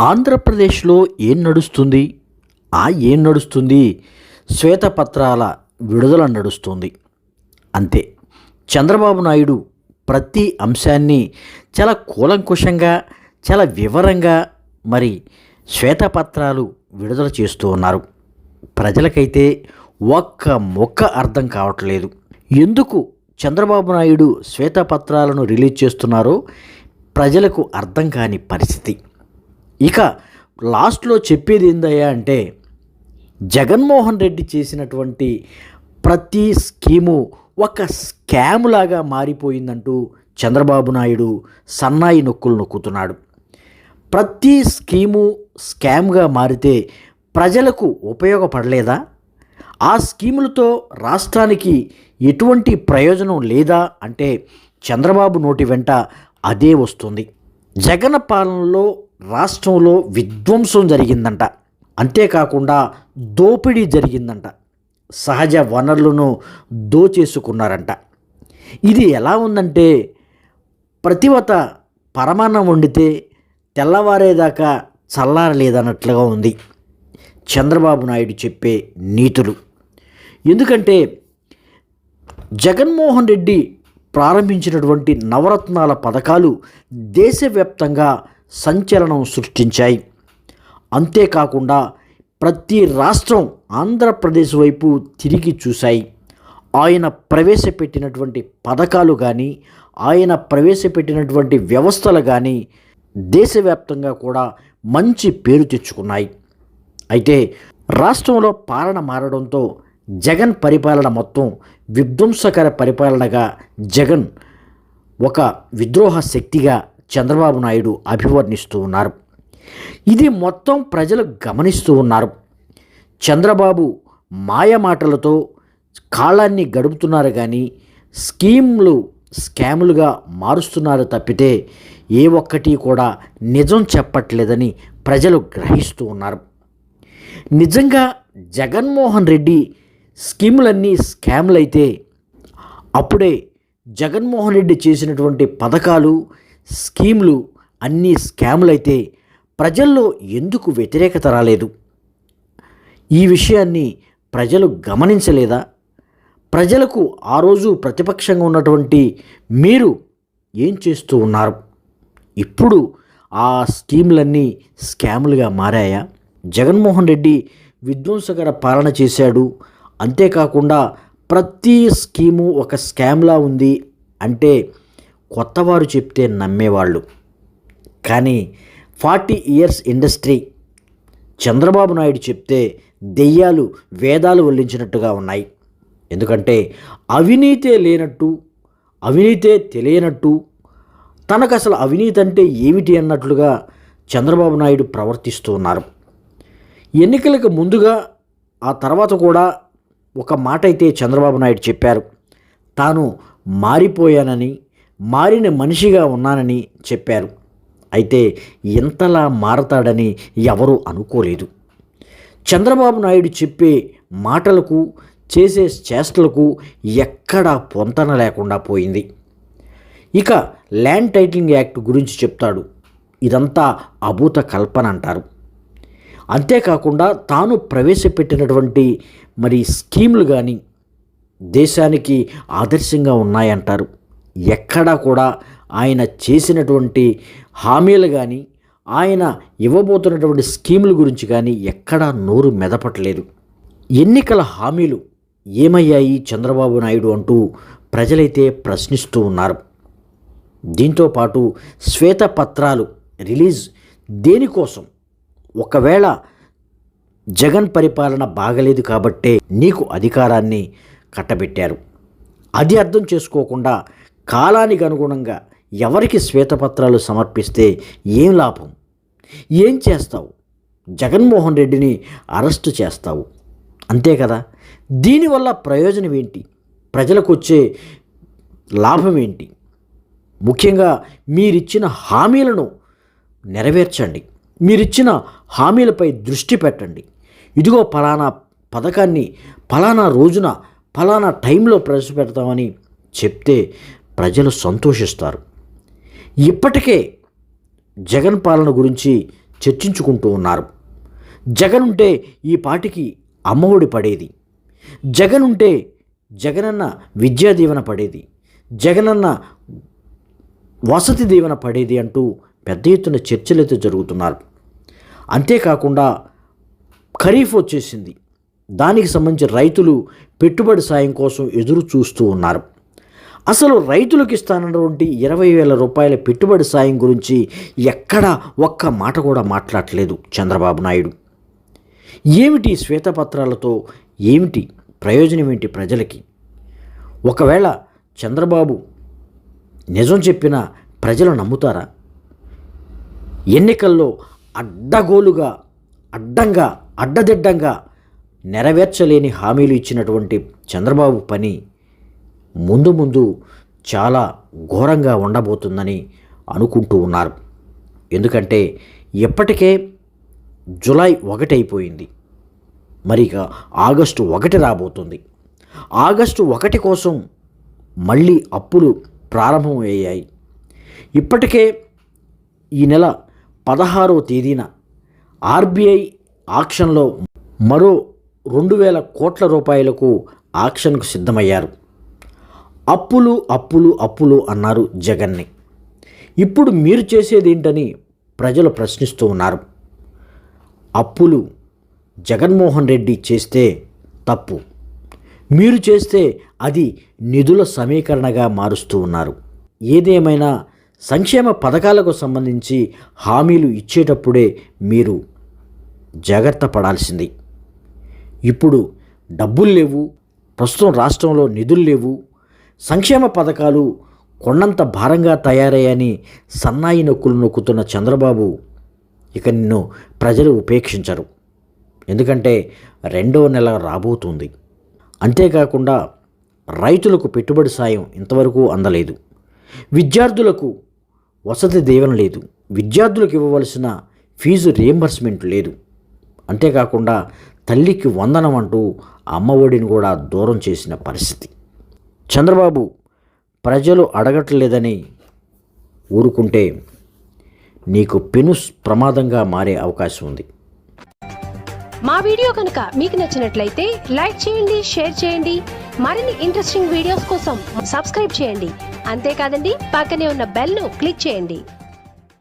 ఆంధ్రప్రదేశ్లో ఏం నడుస్తుంది? ఆ ఏం నడుస్తుంది? శ్వేతపత్రాల విడుదల నడుస్తుంది. అంతే. చంద్రబాబు నాయుడు ప్రతి అంశాన్ని చాలా కూలంకుషంగా చాలా వివరంగా మరి శ్వేతపత్రాలు విడుదల చేస్తూ ఉన్నారు. ప్రజలకైతే ఒక్క మొక్క అర్థం కావట్లేదు. ఎందుకు చంద్రబాబు నాయుడు శ్వేతపత్రాలను రిలీజ్ చేస్తున్నారో ప్రజలకు అర్థం కాని పరిస్థితి. ఇక లాస్ట్లో చెప్పేది ఏందయ్యా అంటే జగన్మోహన్ రెడ్డి చేసినటువంటి ప్రతి స్కీము ఒక స్కామ్ లాగా మారిపోయిందంటూ చంద్రబాబు నాయుడు సన్నాయి నొక్కులు నొక్కుతున్నాడు. ప్రతి స్కీము స్కామ్గా మారితే ప్రజలకు ఉపయోగపడలేదా? ఆ స్కీములతో రాష్ట్రానికి ఎటువంటి ప్రయోజనం లేదా అంటే చంద్రబాబు నోటి వెంట అదే వస్తుంది. జగన్ పాలనలో రాష్ట్రంలో విధ్వంసం జరిగిందంట. అంతేకాకుండా దోపిడీ జరిగిందంట. సహజ వనరులను దోచేసుకున్నారంట. ఇది ఎలా ఉందంటే ప్రతివత పరమాన్నం వండితే తెల్లవారేదాకా చల్లారలేదన్నట్లుగా ఉంది. చంద్రబాబు నాయుడు చెప్పే నీతులు. ఎందుకంటే జగన్మోహన్ రెడ్డి ప్రారంభించినటువంటి నవరత్నాల పథకాలు దేశవ్యాప్తంగా సంచలనం సృష్టించాయి. అంతేకాకుండా ప్రతి రాష్ట్రం ఆంధ్రప్రదేశ్ వైపు తిరిగి చూశాయి. ఆయన ప్రవేశపెట్టినటువంటి పథకాలు కానీ ఆయన ప్రవేశపెట్టినటువంటి వ్యవస్థలు కానీ దేశవ్యాప్తంగా కూడా మంచి పేరు తెచ్చుకున్నాయి. అయితే రాష్ట్రంలో పాలన మారడంతో జగన్ పరిపాలన మొత్తం విధ్వంసకర పరిపాలనగా జగన్ ఒక విద్రోహ శక్తిగా చంద్రబాబు నాయుడు అభివర్ణిస్తూ ఉన్నారు. ఇది మొత్తం ప్రజలు గమనిస్తూ ఉన్నారు. చంద్రబాబు మాయమాటలతో కాలాన్ని గడుపుతున్నారు కానీ స్కీమ్లు స్కాములుగా మారుస్తున్నారు తప్పితే ఏ ఒక్కటి కూడా నిజం చెప్పట్లేదని ప్రజలు గ్రహిస్తూ ఉన్నారు. నిజంగా జగన్మోహన్ రెడ్డి స్కీములన్నీ స్కామ్లు అయితే అప్పుడే జగన్మోహన్ రెడ్డి చేసినటువంటి పథకాలు స్కీములు అన్నీ స్కాములు అయితే ప్రజల్లో ఎందుకు వ్యతిరేకత రాలేదు? ఈ విషయాన్ని ప్రజలు గమనించలేదా? ప్రజలకు ఆ రోజు ప్రతిపక్షంగా ఉన్నటువంటి మీరు ఏం చేస్తూ ఉన్నారు? ఇప్పుడు ఆ స్కీములన్నీ స్కాములుగా మారాయా? జగన్మోహన్ రెడ్డి విధ్వంసకర పాలన చేశాడు. అంతేకాకుండా ప్రతి స్కీము ఒక స్కామ్లా ఉంది అంటే కొత్తవారు చెప్తే నమ్మేవాళ్ళు. కానీ forty years industry Chandrababu Naidu చెప్తే దెయ్యాలు వేదాలు వల్లించినట్టుగా ఉన్నాయి. ఎందుకంటే అవినీతే లేనట్టు అవినీతే తెలియనట్టు తనకు అసలు అవినీతి అంటే ఏమిటి అన్నట్లుగా చంద్రబాబు నాయుడు ప్రవర్తిస్తూ ఉన్నారు. ఎన్నికలకు ముందుగా ఆ తర్వాత కూడా ఒక మాట అయితే చంద్రబాబు నాయుడు చెప్పారు. తాను మారిపోయానని మారిన మనిషిగా ఉన్నానని చెప్పారు. అయితే ఇంతలా మారతాడని ఎవరూ అనుకోలేదు. చంద్రబాబు నాయుడు చెప్పే మాటలకు చేసే చేష్టలకు ఎక్కడా పొంతన లేకుండా పోయింది. ఇక ల్యాండ్ టైటిలింగ్ యాక్ట్ గురించి చెప్తాడు. ఇదంతా అభూత కల్పన అంటారు. అంతేకాకుండా తాను ప్రవేశపెట్టినటువంటి మరి స్కీములు కానీ దేశానికి ఆదర్శంగా ఉన్నాయంటారు. ఎక్కడా కూడా ఆయన చేసినటువంటి హామీలు కానీ ఆయన ఇవ్వబోతున్నటువంటి స్కీముల గురించి కానీ ఎక్కడా నోరు మెదపట్లేదు. ఎన్నికల హామీలు ఏమయ్యాయి చంద్రబాబు నాయుడు అంటూ ప్రజలైతే ప్రశ్నిస్తూ ఉన్నారు. దీంతో పాటు శ్వేతపత్రాలు రిలీజ్ దేనికోసం? ఒకవేళ జగన్ పరిపాలన బాగలేదు కాబట్టే నీకు అధికారాన్ని కట్టబెట్టారు. అది అర్థం చేసుకోకుండా కాలానికి అనుగుణంగా ఎవరికి శ్వేతపత్రాలు సమర్పిస్తే ఏం లాభం? ఏం చేస్తావు? జగన్మోహన్ రెడ్డిని అరెస్టు చేస్తావు. అంతే కదా? దీనివల్ల ప్రయోజనం ఏంటి? ప్రజలకు వచ్చే లాభం ఏంటి? ముఖ్యంగా మీరిచ్చిన హామీలను నెరవేర్చండి. మీరిచ్చిన హామీలపై దృష్టి పెట్టండి. ఇదిగో ఫలానా పథకాన్ని ఫలానా రోజున ఫలానా టైంలో ప్రవేశపెడతామని చెప్తే ప్రజలు సంతోషిస్తారు. ఇప్పటికే జగన్ పాలన గురించి చర్చించుకుంటూ ఉన్నారు. జగన్ ఉంటే ఈ పాటికి అమ్మఒడి పడేది. జగన్ ఉంటే జగనన్న విద్యా దీవెన పడేది. జగనన్న వసతి దీవెన పడేది అంటూ పెద్ద ఎత్తున చర్చలైతే జరుగుతున్నారు. అంతేకాకుండా ఖరీఫ్ వచ్చేసింది. దానికి సంబంధించి రైతులు పెట్టుబడి సాయం కోసం ఎదురు చూస్తూ ఉన్నారు. అసలు రైతులకు ఇస్తానటువంటి ఇరవై వేల రూపాయల పెట్టుబడి సాయం గురించి ఎక్కడా ఒక్క మాట కూడా మాట్లాడలేదు చంద్రబాబు నాయుడు. ఏమిటి శ్వేతపత్రాలతో? ఏమిటి ప్రయోజనం ఏంటి ప్రజలకి? ఒకవేళ చంద్రబాబు నిజం చెప్పిన ప్రజలు నమ్ముతారా? ఎన్నికల్లో అడ్డగోలుగా అడ్డంగా అడ్డదిడ్డంగా నెరవేర్చలేని హామీలు ఇచ్చినటువంటి చంద్రబాబు పని ముందు ముందు చాలా ఘోరంగా ఉండబోతుందని అనుకుంటూ ఉన్నారు. ఎందుకంటే ఇప్పటికే జులై ఒకటి అయిపోయింది మరి ఇక ఆగస్టు ఒకటి రాబోతుంది. ఆగస్టు ఒకటి కోసం మళ్ళీ అప్పులు ప్రారంభమయ్యాయి. ఇప్పటికే ఈ నెల పదహారవ తేదీన ఆర్బీఐ ఆక్షన్లో మరో రెండు వేల కోట్ల రూపాయలకు ఆక్షన్కు సిద్ధమయ్యారు. అప్పులు అప్పులు అప్పులు అన్నారు జగన్ని. ఇప్పుడు మీరు చేసేదేంటని ప్రజలు ప్రశ్నిస్తూ ఉన్నారు. అప్పులు జగన్మోహన్ రెడ్డి చేస్తే తప్పు. మీరు చేస్తే అది నిధుల సమీకరణగా మారుస్తూ ఉన్నారు. ఏదేమైనా సంక్షేమ పథకాలకు సంబంధించి హామీలు ఇచ్చేటప్పుడే మీరు జాగ్రత్త పడాల్సింది. ఇప్పుడు డబ్బులు లేవు ప్రస్తుతం రాష్ట్రంలో నిధులు లేవు సంక్షేమ పథకాలు కొండంత భారంగా తయారయ్యని సన్నాయి నొక్కులు నొక్కుతున్న చంద్రబాబు ఇక నిన్ను ప్రజలు ఉపేక్షించరు. ఎందుకంటే రెండో నెల రాబోతుంది. అంతేకాకుండా రైతులకు పెట్టుబడి సాయం ఇంతవరకు అందలేదు. విద్యార్థులకు వసతి దీవెన లేదు. విద్యార్థులకు ఇవ్వవలసిన ఫీజు రియంబర్స్మెంట్ లేదు. అంతేకాకుండా తల్లికి వందనం అంటూ అమ్మఒడిని కూడా దూరం చేసిన పరిస్థితి. చంద్రబాబు ప్రజలు అడగట్లేదని ఊరుకుంటే నీకు పెను ప్రమాదంగా మారే అవకాశం ఉంది. మా వీడియో కనుక మీకు నచ్చినట్లయితే లైక్ చేయండి షేర్ చేయండి. మరిన్ని ఇంట్రెస్టింగ్ వీడియోస్ కోసం సబ్స్క్రైబ్ చేయండి. అంతేకాదండి పక్కనే ఉన్న బెల్ను క్లిక్ చేయండి.